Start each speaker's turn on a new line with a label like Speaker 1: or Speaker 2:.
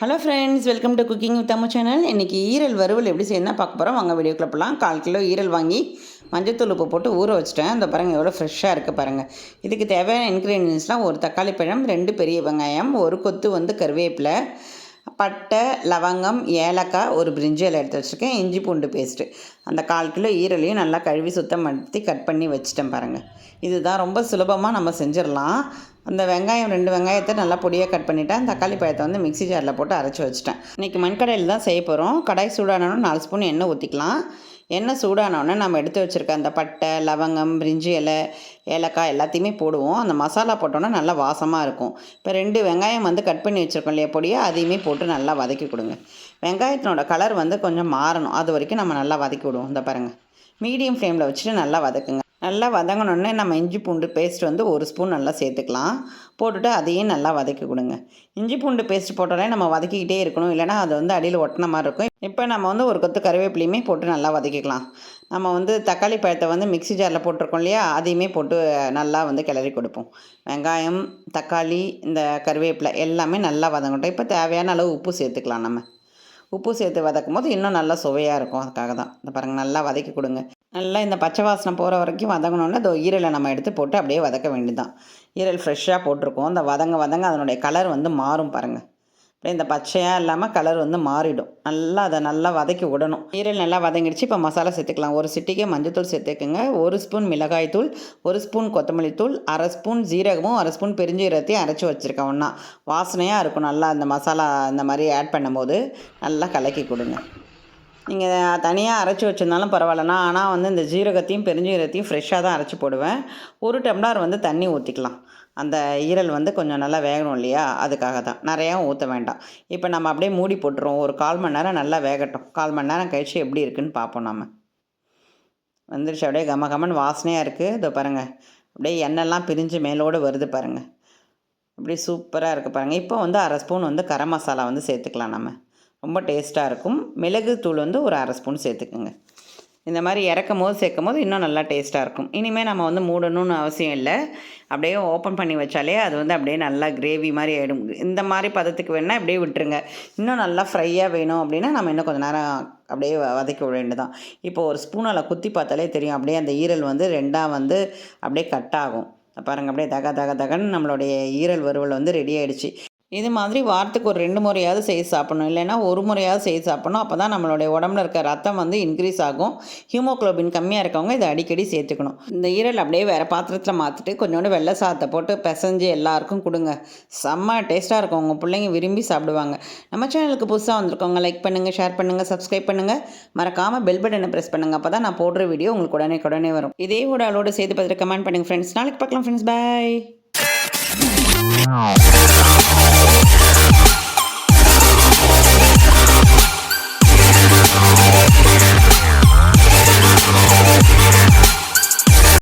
Speaker 1: Hello friends welcome to cooking with channel இன்றைக்கி ஈரல் வறுவல் எப்படி செய்யணும் பார்க்க போகிறோம் வாங்க வீடியோக்குள்ள போகலாம் கால் கிலோ ஈரல் வாங்கி மஞ்சத்தூள் உப்பு போட்டு ஊற வச்சிட்டேன். அந்த பாருங்கள் எவ்வளோ ஃப்ரெஷ்ஷாக இருக்குது பாருங்கள் இதுக்கு தேவையான இன்க்ரீடியன்ஸ்லாம் ஒரு தக்காளி பழம் ரெண்டு பெரிய வெங்காயம் ஒரு கொத்து வந்து கருவேப்பிலை பட்டை லவங்கம் ஏலக்காய் ஒரு பிரிஞ்சில் எடுத்து வச்சுருக்கேன். இஞ்சி பூண்டு பேஸ்ட்டு அந்த கால் கிலோ ஈரலையும் நல்லா கழுவி சுத்தம் படுத்தி கட் பண்ணி வச்சுட்டேன் பாருங்கள் இதுதான் ரொம்ப சுலபமாக நம்ம செஞ்சிடலாம். அந்த வெங்காயம் ரெண்டு வெங்காயத்தை நல்லா பொடியாக கட் பண்ணிட்டேன். தக்காளி பழத்தை வந்து மிக்ஸி ஜாரில் போட்டு அரைச்சி வச்சுட்டேன். இன்றைக்கி மண்கடையில் தான் செய்ய போகிறோம் கடாய் சூடானாலும் நாலு ஸ்பூன் எண்ணெய் ஊற்றிக்கலாம் எண்ணெய் சூடானோடனே நம்ம எடுத்து வச்சுருக்க அந்த பட்டை லவங்கம் பிரிஞ்சி இலை ஏலக்காய் எல்லாத்தையுமே போடுவோம். அந்த மசாலா போட்டோன்னா நல்லா வாசமாக இருக்கும். இப்போ ரெண்டு வெங்காயம் வந்து கட் பண்ணி வச்சுருக்கோம் இல்லையா பொடியை அதையுமே போட்டு நல்லா வதக்கி கொடுங்க. வெங்காயத்தினோட கலர் வந்து கொஞ்சம் மாறணும். அது வரைக்கும் நம்ம நல்லா வதக்கி விடுவோம். இந்த பாருங்கள் மீடியம் ஃப்ளேமில் வச்சுட்டு நல்லா வதக்குங்க. நல்லா வதங்கினோடனே நம்ம இஞ்சி பூண்டு பேஸ்ட் வந்து ஒரு ஸ்பூன் நல்லா சேர்த்துக்கலாம். போட்டுட்டு அதையும் நல்லா வதக்கி கொடுங்க. இஞ்சி பூண்டு பேஸ்ட் போட்டோடனே நம்ம வதக்கிக்கிட்டே இருக்கணும். இல்லைனா அது வந்து அடியில் ஒட்டின மாதிரி இருக்கும். இப்போ நம்ம வந்து ஒரு கொத்து கருவேப்பிலையுமே போட்டு நல்லா வதக்கிக்கலாம். நம்ம வந்து தக்காளி பழத்தை வந்து மிக்ஸி ஜாரில் போட்டிருக்கோம் இல்லையா? அதையுமே போட்டு நல்லா வந்து கிளறி கொடுப்போம். வெங்காயம் தக்காளி இந்த கருவேப்பிலை எல்லாமே நல்லா வதங்கட்டும். இப்போ தேவையான அளவு உப்பு சேர்த்துக்கலாம் நம்ம. உப்பு சேர்த்து வதக்கும் போது இன்னும் நல்லா சுவையாக இருக்கும். அதுக்காக தான். இந்த பாருங்கள் நல்லா வதக்கி கொடுங்க. நல்லா இந்த பச்சை வாசனை போகிற வரைக்கும் வதங்கணும்னா இந்த ஈரலை நம்ம எடுத்து போட்டு அப்படியே வதக்க வேண்டியதான் ஈரல் ஃப்ரெஷ்ஷாக போட்டிருக்கோம். அந்த வதங்க வதங்க அதனுடைய கலர் வந்து மாறும் பாருங்கள் அப்படியே இந்த பச்சையாக இல்லாமல் கலர் வந்து மாறிடும். நல்லா அதை நல்லா வதக்கி விடணும். ஈரல் நல்லா வதங்கிடுச்சு. இப்போ மசாலா சேர்த்துக்கலாம். ஒரு சிட்டிக்கு மஞ்சத்தூள் சேர்த்துக்குங்க. ஒரு ஸ்பூன் மிளகாய் தூள் ஒரு ஸ்பூன் கொத்தமல்லி தூள் அரை ஸ்பூன் ஜீரகமும் அரை ஸ்பூன் பெருஞ்சீரகத்தையும் அரைச்சி வச்சுருக்கேன் ஒன்றா வாசனையாக இருக்கும். நல்லா அந்த மசாலா இந்த மாதிரி ஆட் பண்ணும்போது நல்லா கலக்கி கொடுங்க. நீங்கள் தனியாக அரைச்சி வச்சுருந்தாலும் பரவாயில்லண்ணா ஆனால் வந்து இந்த ஜீரகத்தையும் பெருஞ்சீரகத்தையும் ஃப்ரெஷ்ஷாக தான் அரைச்சி போடுவேன். ஒரு டம்ளர் வந்து தண்ணி ஊற்றிக்கலாம் அந்த ஈரல் வந்து கொஞ்சம் நல்லா வேகணும் இல்லையா? அதுக்காக தான். நிறையா ஊற்ற வேண்டாம். இப்போ நம்ம அப்படியே மூடி போட்டுருவோம். ஒரு கால் மணி நேரம் நல்லா வேகட்டும். கால் மணி நேரம் கழிச்சு எப்படி இருக்குன்னு பார்ப்போம் நம்ம வந்துருச்சு. அப்படியே கம கமன் வாசனையாக இருக்குது இதோ பாருங்கள் அப்படியே எண்ணெய்லாம் பிரிஞ்சு மேலோடு வருது பாருங்கள் அப்படியே சூப்பராக இருக்குது பாருங்கள் இப்போ வந்து அரை ஸ்பூன் வந்து கரம் மசாலா வந்து சேர்த்துக்கலாம் நம்ம ரொம்ப டேஸ்ட்டாக இருக்கும். மிளகு தூள் வந்து ஒரு அரை ஸ்பூன் சேர்த்துக்குங்க. இந்த மாதிரி இறக்கும் போது சேர்க்கும் போது இன்னும் நல்லா டேஸ்ட்டாக இருக்கும். இனிமேல் நம்ம வந்து மூடணும்னு அவசியம் இல்லை. அப்படியே ஓப்பன் பண்ணி வச்சாலே அது வந்து அப்படியே நல்லா கிரேவி மாதிரி ஆகிடும் இந்த மாதிரி பதத்துக்கு வேணால் அப்படியே விட்டுருங்க. இன்னும் நல்லா ஃப்ரையாக வேணும் அப்படின்னா நம்ம இன்னும் கொஞ்சம் நேரம் அப்படியே வதக்கி விட வேண்டியதான் இப்போ ஒரு ஸ்பூனால் குத்தி பார்த்தாலே தெரியும். அப்படியே அந்த ஈரல் வந்து ரெண்டாக வந்து அப்படியே கட் ஆகும். பாருங்கள் அப்படியே தக தக தகன்னு நம்மளுடைய ஈரல் வறுவல் வந்து ரெடி ஆகிடுச்சு இது மாதிரி வாரத்துக்கு ஒரு ரெண்டு முறையாவது செய்து சாப்பிடணும். இல்லைன்னா ஒரு முறையாவது செய்து சாப்பிடணும். அப்போ தான் நம்மளுடைய உடம்புல இருக்க ரத்தம் வந்து இன்க்ரீஸ் ஆகும். ஹீமோக்ளோபின் கம்மியாக இருக்கவங்க இதை அடிக்கடி சேர்த்துக்கணும். இந்த ஈரல் அப்படியே வேறு பாத்திரத்தில் மாற்றிட்டு கொஞ்சோண்டு வெள்ளை சாதத்தை போட்டு பிசைஞ்சு எல்லாருக்கும் கொடுங்க. செம்ம டேஸ்ட்டாக இருக்கும். உங்கள் பிள்ளைங்க விரும்பி சாப்பிடுவாங்க. நம்ம சேனலுக்கு புதுசாக வந்திருக்கவங்க லைக் பண்ணுங்கள் ஷேர் பண்ணுங்கள் சப்ஸ்கிரைப் பண்ணுங்கள் மறக்காமல் பெல் பட்டனை ப்ரெஸ் பண்ணுங்கள் அப்போ தான் நான் போடுற வீடியோ உங்களுக்கு உடனே உடனே வரும். இதே உடலோடு சேர்த்து பார்த்துட்டு கமெண்ட் பண்ணுங்கள் ஃப்ரெண்ட்ஸ் நாளைக்கு பார்க்கலாம் ஃப்ரெண்ட்ஸ் பாய் Wow.